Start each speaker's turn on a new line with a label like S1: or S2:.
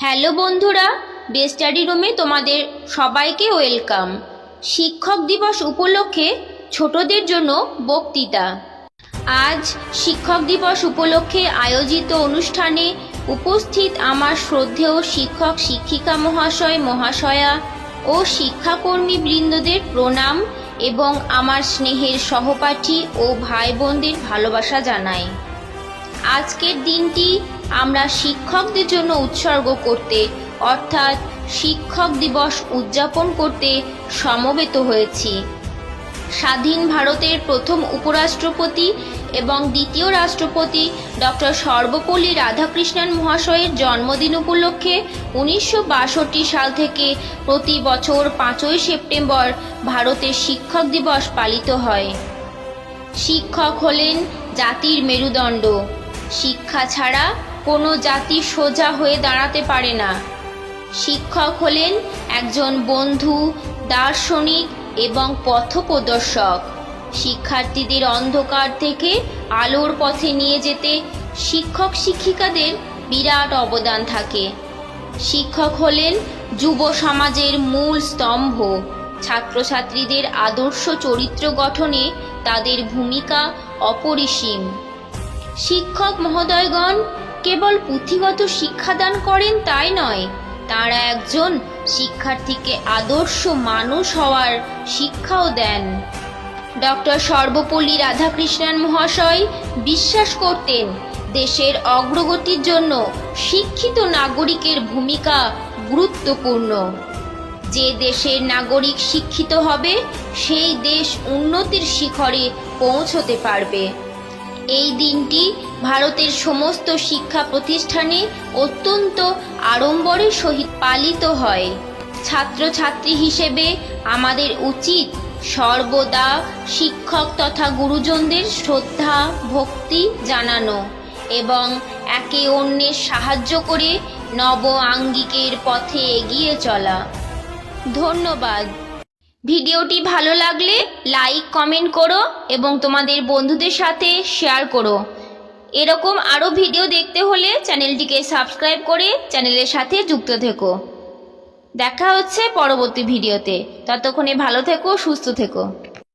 S1: Hello বন্ধুরা বেস্টাডি রুমে তোমাদের সবাইকে ওয়েলকাম। শিক্ষক দিবস উপলক্ষে ছোটদের জন্য বক্তৃতা। আজ শিক্ষক দিবস উপলক্ষে আয়োজিত অনুষ্ঠানে উপস্থিত আমার শ্রদ্ধেয় শিক্ষক শিক্ষিকা মহাশয়, মহাশয়া ও শিক্ষাকর্মী বৃন্দদের প্রণাম এবং আমার স্নেহের সহপাঠী ও ভাই বোনদের ভালোবাসা জানাই। আজকের দিনটি আমরা শিক্ষকদের জন্য উৎসর্গ করতে, অর্থাৎ শিক্ষক দিবস উদযাপন করতে সমবেত হয়েছি। স্বাধীন ভারতের প্রথম উপরাষ্ট্রপতি এবং দ্বিতীয় রাষ্ট্রপতি ডক্টর সর্বপল্লী রাধাকৃষ্ণন মহাশয়ের জন্মদিন উপলক্ষে উনিশশো বাষট্টি সাল থেকে প্রতি বছর পাঁচই সেপ্টেম্বর ভারতের শিক্ষক দিবস পালিত হয়। শিক্ষক হলেন জাতির মেরুদণ্ড। শিক্ষা ছাড়া কোনো জাতি সোজা হয়ে দাঁড়াতে পারে না। শিক্ষক হলেন একজন বন্ধু, দার্শনিক এবং পথপ্রদর্শক। শিক্ষার্থীদের অন্ধকার থেকে আলোর পথে নিয়ে যেতে শিক্ষক শিক্ষিকাদের বিরাট অবদান থাকে। শিক্ষক হলেন যুব সমাজের মূল স্তম্ভ। ছাত্রছাত্রীদের আদর্শ চরিত্র গঠনে তাদের ভূমিকা অপরিসীম। শিক্ষক মহোদয়গণ, কেবল পুঁথিগত শিক্ষাদান করেন তাই নয়, তারা একজন শিক্ষার্থীকে আদর্শ মানুষ হওয়ার শিক্ষাও দেন। ডক্টর সর্বপল্লী রাধাকৃষ্ণন মহাশয় বিশ্বাস করতেন, দেশের অগ্রগতির জন্য শিক্ষিত নাগরিকের ভূমিকা গুরুত্বপূর্ণ। যে দেশের নাগরিক শিক্ষিত হবে, সেই দেশ উন্নতির শিখরে পৌঁছতে পারবে। এই দিনটি ভারতের সমস্ত শিক্ষা প্রতিষ্ঠানে অত্যন্ত আড়ম্বরের সহিত পালিত হয়। ছাত্রছাত্রী হিসেবে আমাদের উচিত সর্বদা শিক্ষক তথা গুরুজনদের শ্রদ্ধা, ভক্তি জানানো এবং একে অন্যের সাহায্য করে নব আঙ্গিকের পথে এগিয়ে চলা। ধন্যবাদ। ভিডিওটি ভালো লাগলে লাইক, কমেন্ট করো এবং তোমাদের বন্ধুদের সাথে শেয়ার করো। এরকম আরও ভিডিও দেখতে হলে চ্যানেলটিকে সাবস্ক্রাইব করে চ্যানেলের সাথে যুক্ত থেকো। দেখা হচ্ছে পরবর্তী ভিডিওতে। ততক্ষণে ভালো থেকো, সুস্থ থেকো।